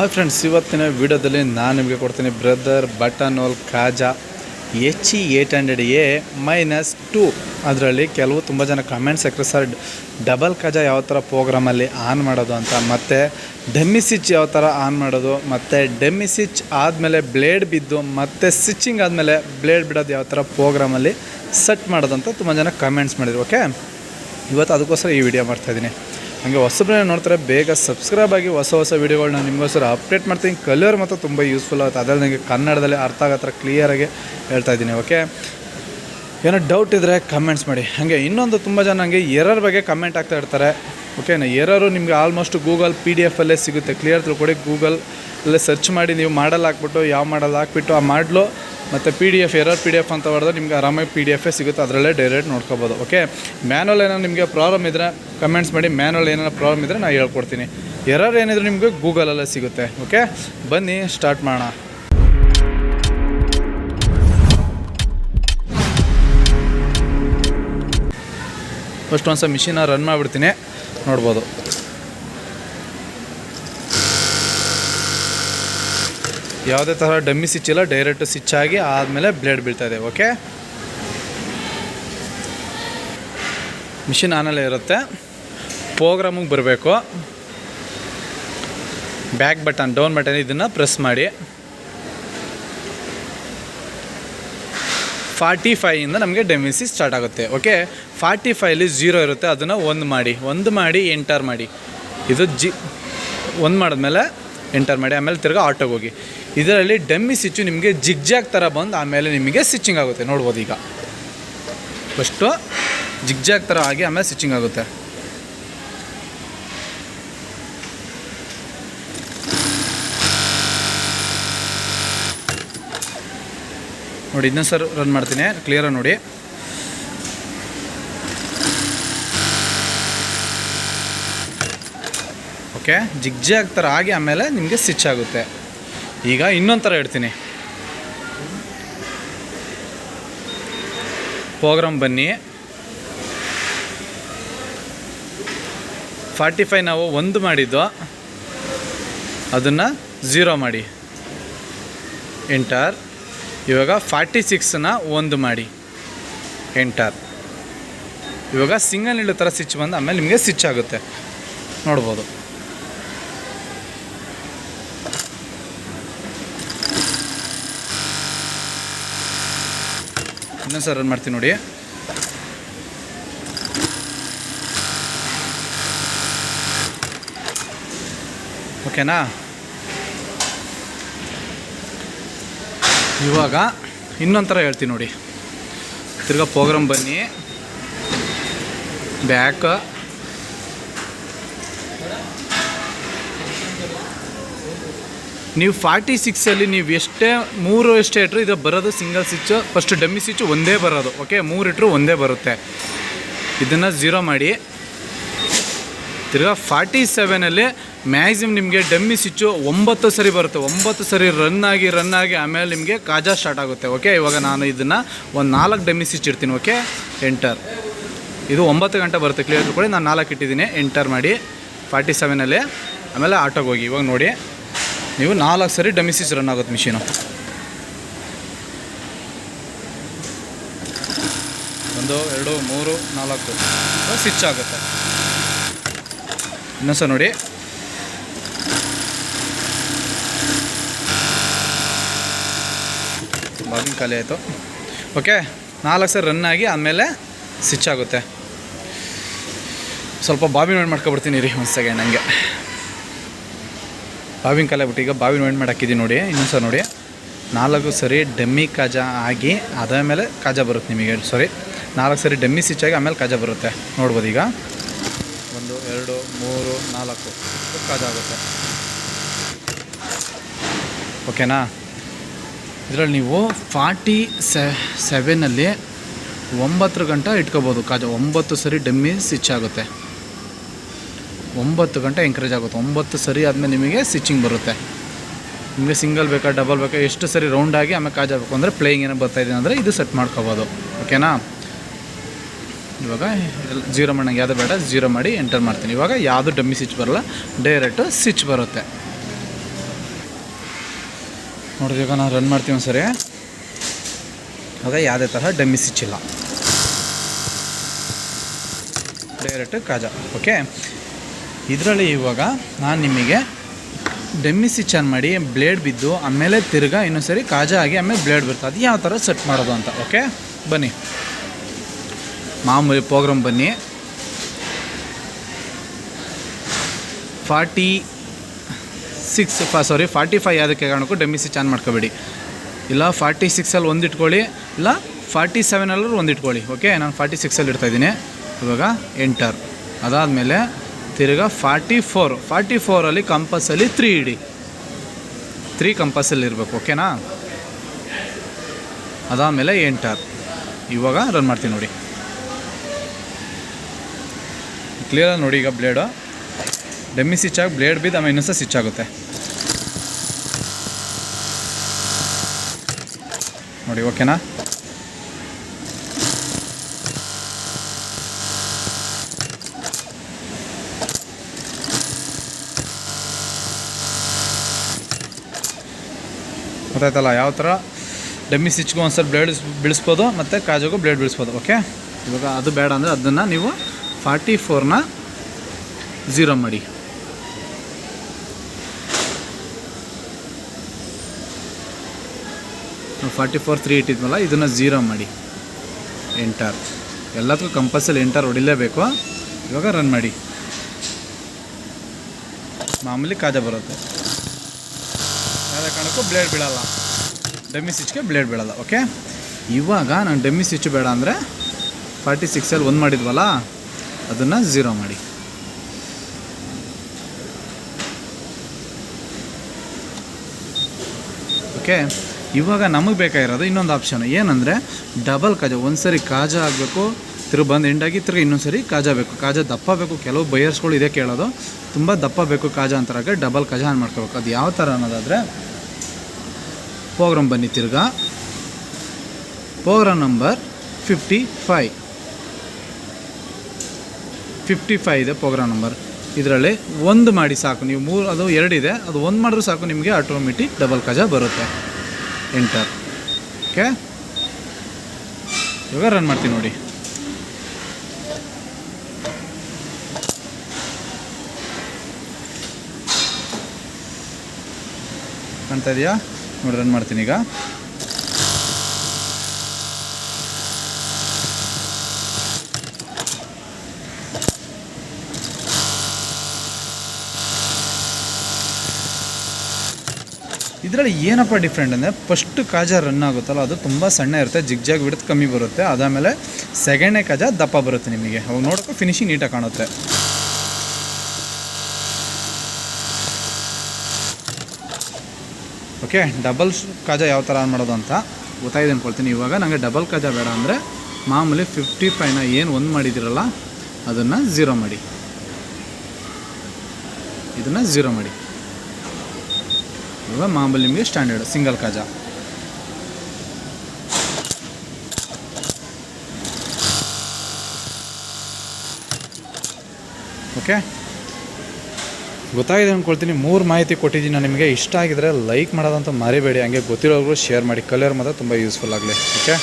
Hi friends ಇವತ್ತಿನ ವಿಡಿಯೋದಲ್ಲಿ ನಾನು ನಿಮಗೆ ಕೊಡ್ತೀನಿ brother button hole Khaja H E eight hundred A minus two ಅದರಲ್ಲಿ ಕೆಲವು ತುಂಬ ಜನ ಕಮೆಂಟ್ಸ್ ಹಾಕ್ರೆ ಸರ್ ಡಬಲ್ ಕಾಜಾ ಯಾವ ಥರ ಪ್ರೋಗ್ರಾಮಲ್ಲಿ ಆನ್ ಮಾಡೋದು ಅಂತ? ಮತ್ತು ಡೆಮ್ಮಿ ಸ್ವಿಚ್ ಯಾವ ಥರ ಆನ್ ಮಾಡೋದು? ಮತ್ತು ಡೆಮ್ಮಿ ಸ್ವಿಚ್ ಆದಮೇಲೆ ಬ್ಲೇಡ್ ಬಿದ್ದು, ಮತ್ತು ಸ್ವಿಚ್ಚಿಂಗ್ ಆದಮೇಲೆ ಬ್ಲೇಡ್ ಬಿಡೋದು ಯಾವ ಥರ ಪ್ರೋಗ್ರಾಮಲ್ಲಿ ಸೆಟ್ ಮಾಡೋದು ಅಂತ ತುಂಬ ಜನ ಕಮೆಂಟ್ಸ್ ಮಾಡಿದ್ರು ಓಕೆ ಇವತ್ತು ಅದಕ್ಕೋಸ್ಕರ ಈ ವಿಡಿಯೋ ಮಾಡ್ತಾಯಿದ್ದೀನಿ ಹಾಗೆ ಹೊಸಬ್ರನ್ನ ನೋಡ್ತಾರೆ, ಬೇಗ ಸಬ್ಸ್ಕ್ರೈಬ್ ಆಗಿ ಹೊಸ ಹೊಸ ವೀಡಿಯೋಗಳನ್ನ ನಿಮಗೋಸ್ಕರ ಅಪ್ಡೇಟ್ ಮಾಡ್ತೀನಿ. ಕಲಿಯೋರು ಮಾತ್ರ ತುಂಬ ಯೂಸ್ಫುಲ್ ಆಗುತ್ತೆ. ಅದರಲ್ಲಿ ನನಗೆ ಕನ್ನಡದಲ್ಲಿ ಅರ್ಥ ಆಗೋ ಥರ ಕ್ಲಿಯರಾಗಿ ಹೇಳ್ತಾ ಇದ್ದೀನಿ ಓಕೆ ಏನೋ ಡೌಟ್ ಇದ್ದರೆ ಕಮೆಂಟ್ಸ್ ಮಾಡಿ. ಹಾಗೆ ಇನ್ನೊಂದು ತುಂಬ ಜನ ನನಗೆ ಎರರ್ ಬಗ್ಗೆ ಕಮೆಂಟ್ ಆಗ್ತಾ ಇರ್ತಾರೆ ಓಕೆನಾ ಎರರು ನಿಮಗೆ ಆಲ್ಮೋಸ್ಟ್ ಗೂಗಲ್ ಪಿ ಡಿ ಎಫಲ್ಲೇ ಸಿಗುತ್ತೆ. ಕ್ಲಿಯರ್ ತಿಳ್ಕೊಡಿ ಗೂಗಲ್ ಅಲ್ಲೇ ಸರ್ಚ್ ಮಾಡಿ ನೀವು ಮಾಡಲ್ ಹಾಕ್ಬಿಟ್ಟು, ಯಾವ ಮಾಡಲ್ ಹಾಕ್ಬಿಟ್ಟು, ಆ ಮಾಡಲು ಮತ್ತು P D F error P D F ಅಂತ ಹೊಡೆದ್ರೆ ನಿಮ್ಗೆ ಆರಾಮಾಗಿ ಪಿ ಡಿ ಎಫೇ ಸಿಗುತ್ತೆ. ಅದರಲ್ಲೇ ಡೈರೆಕ್ಟ್ ನೋಡ್ಕೋಬೋದು ಓಕೆ ಮ್ಯಾನುವಲ್ ಏನಾದ್ರು ನಿಮಗೆ ಪ್ರಾಬ್ಲಮ್ ಇದ್ದರೆ ಕಮೆಂಟ್ಸ್ ಮಾಡಿ ಮ್ಯಾನುವಲ್ ಏನಾರು ಪ್ರಾಬ್ಲಮ್ ಇದ್ದರೆ ನಾನು ಹೇಳ್ಕೊಡ್ತೀನಿ. ಎರರ್ ಏನಿದ್ರು ನಿಮಗೆ ಗೂಗಲಲ್ಲೇ ಸಿಗುತ್ತೆ ಓಕೆ ಬನ್ನಿ ಸ್ಟಾರ್ಟ್ ಮಾಡೋಣ. ಫಸ್ಟ್ ಒಂದು ಸಹ ಮಿಷಿನ ರನ್ ಮಾಡಿಬಿಡ್ತೀನಿ, ನೋಡ್ಬೋದು. ಯಾವುದೇ ಥರ ಡಮ್ಮಿ ಸ್ವಿಚ್ ಇಲ್ಲ ಡೈರೆಕ್ಟ್ ಸ್ವಿಚ್ ಆದಮೇಲೆ ಬ್ಲೇಡ್ ಬೀಳ್ತಾಯಿದೆ ಓಕೆ ಮಿಷಿನ್ ಆನಲ್ಲೇ ಇರುತ್ತೆ. ಪ್ರೋಗ್ರಾಮಿಗೆ ಬರಬೇಕು. ಬ್ಯಾಕ್ ಬಟನ್ ಡೌನ್ ಬಟನ್ ಇದನ್ನು ಪ್ರೆಸ್ ಮಾಡಿ. ಫಾರ್ಟಿ ಫೈಯಿಂದ ನಮಗೆ ಡೆಮಿಸಿ ಸ್ಟಾರ್ಟ್ ಆಗುತ್ತೆ ಓಕೆ ಫಾರ್ಟಿ ಫೈಲಿ ಝೀರೋ ಇರುತ್ತೆ, ಅದನ್ನು ಒಂದು ಮಾಡಿ. ಒಂದು ಮಾಡಿ ಎಂಟರ್ ಮಾಡಿ. ಇದು ಜಿ ಒಂದು ಮಾಡಿದ್ಮೇಲೆ ಎಂಟರ್ ಮಾಡಿ, ಆಮೇಲೆ ತಿರ್ಗಾ ಆಟೋಗೆ ಹೋಗಿ. ಇದರಲ್ಲಿ ಡೆಮ್ಮಿ ಸ್ವಿಚ್ಚು ನಿಮಗೆ ಜಿಗ್ಜಾಗ್ ಥರ ಬಂದು, ಆಮೇಲೆ ನಿಮಗೆ ಸ್ವಿಚ್ಚಿಂಗ್ ಆಗುತ್ತೆ. ನೋಡ್ಬೋದು ಈಗ. ಫಸ್ಟು ಜಿಗ್ಜಾಗ್ ಥರ ಆಗಿ, ಆಮೇಲೆ ಸ್ವಿಚ್ಚಿಂಗ್ ಆಗುತ್ತೆ. ನೋಡಿ ಇದನ್ನ ಸರ್ ರನ್ ಮಾಡ್ತೀನಿ ಕ್ಲಿಯರಾಗಿ ನೋಡಿ. ಓಕೆ? ಜಿಗ್ಜೆ ಥರ ಆಗಿ ಆಮೇಲೆ ನಿಮಗೆ ಸ್ಟಿಚ್ ಆಗುತ್ತೆ. ಈಗ ಇನ್ನೊಂದು ಥರ ಇಡ್ತೀನಿ ಪ್ರೋಗ್ರಾಮ್ ಬನ್ನಿ. ಫಾರ್ಟಿ ಫೈವ್ ನಾವು ಒಂದು ಮಾಡಿದ್ದು. ಅದನ್ನು ಝೀರೋ ಮಾಡಿ. ಎಂಟರ್ ಇವಾಗ ಫಾರ್ಟಿ ಸಿಕ್ಸನ್ನ ಒಂದು ಮಾಡಿ. ಎಂಟರ್ ಇವಾಗ ಸಿಂಗಲ್ ಇಳು ಥರ ಸ್ವಿಚ್ ಬಂದು ಆಮೇಲೆ ನಿಮಗೆ ಸ್ವಿಚ್ ಆಗುತ್ತೆ. ನೋಡ್ಬೋದು. ಇನ್ನೊಂದು ಸರ್ ರನ್ ಮಾಡ್ತೀನಿ ನೋಡಿ. ಓಕೆನಾ? ಇವಾಗ ಇನ್ನೊಂಥರ ಥರ ಹೇಳ್ತೀನಿ ನೋಡಿ. ತಿರ್ಗಾ ಪ್ರೋಗ್ರಾಮ್ ಬನ್ನಿ. ಬ್ಯಾಕ್ ನೀವು ಫಾರ್ಟಿ ಸಿಕ್ಸಲ್ಲಿ ನೀವು ಎಷ್ಟೇ ಮೂರು ಎಷ್ಟೇ ಇಟ್ಟರು ಇದು ಬರೋದು single switch first dummy switch ಒಂದೇ ಬರೋದು ಓಕೆ ಮೂರು ಇಟ್ಟರು ಒಂದೇ ಬರುತ್ತೆ. ಇದನ್ನು ಝೀರೋ ಮಾಡಿ. ತಿರ್ಗಾ ಫಾರ್ಟಿ ಸೆವೆನಲ್ಲಿ ಮ್ಯಾಕ್ಸಿಮಮ್ ನಿಮಗೆ ಡಮ್ಮಿ ಸ್ವಿಚ್ಚು ಒಂಬತ್ತು ಸರಿ ಬರುತ್ತೆ. ಒಂಬತ್ತು ಸರಿ ರನ್ ಆಗಿ ರನ್ ಆಗಿ ಆಮೇಲೆ ನಿಮಗೆ ಕಾಜಾ ಸ್ಟಾರ್ಟ್ ಆಗುತ್ತೆ ಓಕೆ ಇವಾಗ ನಾನು ಇದನ್ನು ಒಂದು ನಾಲ್ಕು ಡಮ್ಮಿ ಸ್ವಿಚ್ ಇಡ್ತೀನಿ ಓಕೆ ಎಂಟರ್ ಇದು ಒಂಬತ್ತು ಗಂಟೆ ಬರುತ್ತೆ ಕ್ಲಿಯರ್ ಕೂಡ ನಾನು ನಾಲ್ಕು ಇಟ್ಟಿದ್ದೀನಿ. ಎಂಟರ್ ಮಾಡಿ ಫಾರ್ಟಿ ಸೆವೆನಲ್ಲಿ ಆಮೇಲೆ ಆಟೋಗೆ ಹೋಗಿ. ಇವಾಗ ನೋಡಿ. ನೀವು ನಾಲ್ಕು ಸರಿ ಡಮಿಸಿಸ್ ರನ್ ಆಗುತ್ತೆ ಮಿಷಿನು ಒಂದು, ಎರಡು, ಮೂರು, ನಾಲ್ಕು. ಸ್ವಿಚ್ ಆಗುತ್ತೆ. ಇನ್ನೊಂದು ಸಹ ನೋಡಿ. ಬಾಗಿನ ಖಾಲಿ ಆಯಿತು. ಓಕೆ ನಾಲ್ಕು ಸರಿ ರನ್ ಆಗಿ ಆಮೇಲೆ ಸ್ವಿಚ್ ಆಗುತ್ತೆ. ಸ್ವಲ್ಪ ಬಾಬಿನ ಮಾಡ್ಕೊಬಿಡ್ತೀನಿ ರೀ ಒಂದು ಸೆಕೆಂಡ್ ಹಂಗೆ. ಬಾವಿನ ಕಾಲ ಬಿಟ್ಟು ಈಗ ಬಾವಿನ ವೈಂಡ್ ಮಾಡಿ ಹಾಕಿದ್ದೀನಿ ನೋಡಿ, ಇನ್ನೊಂದು ಸಹ ನೋಡಿ. ನಾಲ್ಕು ಸರಿ ಡಮ್ಮಿ ಕಾಜಾ ಆಗಿ ಅದಾದಮೇಲೆ ಕಾಜ ಬರುತ್ತೆ ನಿಮಗೆ ಸಾರಿ. ನಾಲ್ಕು ಸರಿ ಡಮ್ಮಿ ಸ್ವಿಚ್ ಆಗಿ ಆಮೇಲೆ ಕಾಜಾ ಬರುತ್ತೆ. ನೋಡ್ಬೋದು ಈಗ. ಒಂದು, ಎರಡು, ಮೂರು, ನಾಲ್ಕು. ಕಾಜ ಆಗುತ್ತೆ. ಓಕೆನಾ ಇದರಲ್ಲಿ ನೀವು ಫಾರ್ಟಿ ಸೆವೆನಲ್ಲಿ ಒಂಬತ್ತು ಗಂಟೆ ಇಟ್ಕೋಬೋದು ಕಾಜ. ಒಂಬತ್ತು ಸರಿ ಡಮ್ಮಿ ಸ್ವಿಚ್ ಆಗುತ್ತೆ. ಒಂಬತ್ತು ಗಂಟೆ ಎಂಕರೇಜ್ ಆಗುತ್ತೆ. ಒಂಬತ್ತು ಸರಿ ಆದಮೇಲೆ ನಿಮಗೆ ಸ್ಟಿಚಿಂಗ್ ಬರುತ್ತೆ. ನಿಮಗೆ ಸಿಂಗಲ್ ಬೇಕಾ ಡಬಲ್ ಬೇಕಾ, ಎಷ್ಟು ಸರಿ ರೌಂಡಾಗಿ ಆಮೇಲೆ ಕಾಜಾಗಬೇಕು ಅಂದರೆ ಪ್ಲೇಯಿಂಗ್ ಏನೋ ಬರ್ತಾಯಿದೆ ಅಂದರೆ ಇದು ಸೆಟ್ ಮಾಡ್ಕೋಬೋದು. ಓಕೆನಾ ಇವಾಗ ಜೀರೋ ಮಾಡೋಂಗೆ ಯಾವುದು ಬೇಡ ಜೀರೋ ಮಾಡಿ ಎಂಟರ್ ಮಾಡ್ತೀನಿ. ಇವಾಗ ಯಾವುದು ಡಮ್ಮಿ ಸ್ವಿಚ್ ಬರಲ್ಲ ಡೈರೆಕ್ಟು ಸ್ವಿಚ್ ಬರುತ್ತೆ. ನೋಡಿದ್ರೆ, ಇವಾಗ ನಾನು ರನ್ ಮಾಡ್ತೀವಿ ಸರಿ ಆಗ ಯಾವುದೇ ತರಹ ಡಮ್ಮಿ ಸ್ವಿಚ್ ಇಲ್ಲ. ಡೈರೆಕ್ಟ್ ಕಾಜಾ. ಓಕೆ ಇದರಲ್ಲಿ ಇವಾಗ ನಾನು ನಿಮಗೆ ಡೆಮ್ಮಿ ಸ್ವಿಚ್ ಆನ್ ಮಾಡಿ ಬ್ಲೇಡ್ ಬಿದ್ದು, ಆಮೇಲೆ ತಿರ್ಗಾ ಇನ್ನೊಂದು ಸರಿ ಕಾಜಾ ಆಗಿ ಆಮೇಲೆ ಬ್ಲೇಡ್ ಬರ್ತದೆ. ಅದು ಯಾವ ಥರ ಸೆಟ್ ಮಾಡೋದು ಅಂತ ಓಕೆ ಬನ್ನಿ. ಮಾಮೂಲಿ ಪ್ರೋಗ್ರಾಮ್ ಬನ್ನಿ. ಫಾರ್ಟಿ ಸಿಕ್ಸ್ ಫಾ ಸಾರಿ ಫಾರ್ಟಿ ಫೈವ್ ಯಾವುದಕ್ಕೆ ಕಾರಣಕ್ಕೂ ಡೆಮ್ಮಿ ಸ್ವಿಚ್ ಆನ್ ಮಾಡ್ಕೋಬೇಡಿ. ಇಲ್ಲ ಫಾರ್ಟಿ ಸಿಕ್ಸಲ್ಲಿ ಒಂದು ಇಟ್ಕೊಳ್ಳಿ. ಇಲ್ಲ ಫಾರ್ಟಿ ಸೆವೆನಲ್ಲೂ ಒಂದು ಇಟ್ಕೊಳ್ಳಿ ಓಕೆ ನಾನು ಫಾರ್ಟಿ ಸಿಕ್ಸಲ್ಲಿ ಇಡ್ತಾಯಿದ್ದೀನಿ ಇವಾಗ ಎಂಟರ್ ಅದಾದಮೇಲೆ ತಿರ್ಗಾ ಫಾರ್ಟಿ ಫೋರ್ ಫಾರ್ಟಿ ಫೋರಲ್ಲಿ ಕಂಪಸಲ್ಲಿ ತ್ರೀ ಇಡಿ ತ್ರೀ ಕಂಪಸಲ್ಲಿ ಇರಬೇಕು ಓಕೆನಾ ಅದಾದಮೇಲೆ ಎಂಟರ್ ಇವಾಗ ರನ್ ಮಾಡ್ತೀನಿ ನೋಡಿ. ಕ್ಲಿಯರ್ ನೋಡಿ ಈಗ ಬ್ಲೇಡು ಡೆಮ್ಮಿ ಸ್ವಿಚ್ ಆಗಿ ಬ್ಲೇಡ್ ಬಿದ್ದು ಆಮೇಲೆ ಇನ್ನೂ ಸಹ ಸ್ವಿಚ್ ಆಗುತ್ತೆ. ನೋಡಿ ಓಕೆನಾ ಗೊತ್ತಾಯ್ತಲ್ಲ ಯಾವ ಥರ? ಡೆಮ್ಮಿ ಸ್ವಿಚ್ಗೂ ಒಂದು ಸ್ವಲ್ಪ ಬ್ಲೇಡ್ ಬಿಡಿಸ್ಬೋದು ಮತ್ತು ಕಾಜಾಗೂ ಬ್ಲೇಡ್ ಬಿಡಿಸ್ಬೋದು ಓಕೆ? ಇವಾಗ ಅದು ಬೇಡ ಅಂದರೆ ಅದನ್ನು ನೀವು ಫಾರ್ಟಿ ಫೋರ್ನ ಝೀರೋ ಮಾಡಿ. ಫಾರ್ಟಿ ಫೋರ್ ತ್ರೀ ಇಟ್ಟಿದ್ವಲ್ಲ, ಇದನ್ನು ಝೀರೋ ಮಾಡಿ. ಎಂಟರ್. ಎಲ್ಲದಕ್ಕೂ ಕಂಪಲ್ಸರಿ ಎಂಟರ್ ಹೊಡಿಲೇಬೇಕು. ಇವಾಗ ರನ್ ಮಾಡಿ. ಮಾಮೂಲಿ ಕಾಜಾ ಬರುತ್ತೆ. ಯಾವುದೇ ಕಾರಣಕ್ಕೂ ಬ್ಲೇಡ್ ಬೀಳಲ್ಲ. ಡೆಮ್ಮಿ ಸ್ವಿಚ್ಗೆ ಬ್ಲೇಡ್ ಬೀಳಲ್ಲ ಓಕೆ ಇವಾಗ ನಾನು ಡೆಮ್ಮಿ ಸ್ವಿಚ್ ಬೇಡ ಅಂದರೆ ಫಾರ್ಟಿ ಸಿಕ್ಸಲ್ಲಿ ಒಂದು ಮಾಡಿದ್ವಲ್ಲ, ಅದನ್ನು ಝೀರೋ ಮಾಡಿ. ಓಕೆ ಇವಾಗ ನಮಗೆ ಬೇಕಾಗಿರೋದು ಇನ್ನೊಂದು ಆಪ್ಷನ್ ಏನಂದರೆ ಡಬಲ್ ಕಾಜ ಒಂದು ಸರಿ ಕಾಜ ಆಗಬೇಕು ತಿರುಗಿ ಬಂದು ಎಂಡಾಗಿ ತಿರುಗಿ ಇನ್ನೊಂದು ಸರಿ ಕಾಜಾ ಬೇಕು. ಕಾಜಾ ದಪ್ಪ ಬೇಕು. ಕೆಲವು ಬಯರ್ಸ್ಗಳು ಇದೇ ಕೇಳೋದು. ತುಂಬ ದಪ್ಪ ಬೇಕು ಕಾಜಾ ಅಂತಾರಾಗ ಡಬಲ್ ಕಾಜ ಆನ್ ಮಾಡ್ಕೋಬೇಕು. ಅದು ಯಾವ ಥರ ಅನ್ನೋದಾದರೆ ಪೋಗ್ರಾಮ್ ಬನ್ನಿ ತಿರ್ಗಾ. Program number fifty five fifty five ಇದೆ ಪೋಗ್ರಾಮ್ ನಂಬರ್. ಇದರಲ್ಲಿ ಒಂದು ಮಾಡಿ ಸಾಕು. ನೀವು ಮೂರು, ಅದು ಎರಡಿದೆ ಅದು ಒಂದು ಮಾಡಿದ್ರು ಸಾಕು, ನಿಮಗೆ ಆಟೋಮೆಟಿಕ್ ಡಬಲ್ ಕಜಾ ಬರುತ್ತೆ. ಎಂಟರ್. ಓಕೆ? ಇವಾಗ ರನ್ ಮಾಡ್ತೀನಿ ನೋಡಿ. ಕಾಣ್ತಾ ಇದೆಯಾ? ನೋಡಿ ರನ್ ಮಾಡ್ತೀನಿ ಈಗ. ಇದರಲ್ಲಿ ಏನಪ್ಪ ಡಿಫ್ರೆಂಟ್ ಅಂದರೆ ಫಸ್ಟ್ ಕಾಜ ರನ್ ಆಗುತ್ತಲ್ಲ, ಅದು ತುಂಬ ಸಣ್ಣ ಇರುತ್ತೆ, ಜಿಗ್ಜಾಗ್ ಬಿಡುತ್ತೆ ಕಮ್ಮಿ ಬರುತ್ತೆ. ಅದಾದಮೇಲೆ ಸೆಕೆಂಡನೇ ಕಾಜ ದಪ್ಪ ಬರುತ್ತೆ ನಿಮಗೆ. ಅವಾಗ ನೋಡೋಕೆ ಫಿನಿಶಿಂಗ್ ನೀಟಾಗಿ ಕಾಣುತ್ತೆ. ಓಕೆ ಡಬಲ್ ಕಾಜ ಯಾವ ಥರ ಆನ್ ಮಾಡೋದು ಅಂತ ಗೊತ್ತಾಯಿದೆ ಅಂದ್ಕೊಳ್ತೀನಿ ಇವಾಗ ನನಗೆ ಡಬಲ್ ಕಾಜ ಬೇಡ ಅಂದರೆ ಮಾಮೂಲಿ ಫಿಫ್ಟಿ ಫೈವ್ನ ಏನು ಒಂದು ಮಾಡಿದ್ದೀರಲ್ಲ ಅದನ್ನು ಝೀರೋ ಮಾಡಿ. ಇದನ್ನು ಝೀರೋ ಮಾಡಿ. ಇವಾಗ ಮಾಮೂಲಿ ನಿಮಗೆ ಸ್ಟ್ಯಾಂಡರ್ಡ್ ಸಿಂಗಲ್ ಕಾಜ. ಓಕೆ? ಗೊತ್ತಾಗಿದೆ ಅಂದ್ಕೊಳ್ತೀನಿ ಮೂರು ಮಾಹಿತಿ ಕೊಟ್ಟಿದ್ದೀನಿ. ನಾನು ನಿಮಗೆ ಇಷ್ಟ ಆಗಿದ್ರೆ ಲೈಕ್ ಮಾಡೋದಂತ ಮರಿಬೇಡಿ. ಹಂಗೆ ಗೊತ್ತಿರೋರು ಶೇರ್ ಮಾಡಿ. ಕಲಿಯೋರು ಮಾತ್ರ ತುಂಬ ಯೂಸ್ಫುಲ್ ಆಗಲಿ. ಓಕೆ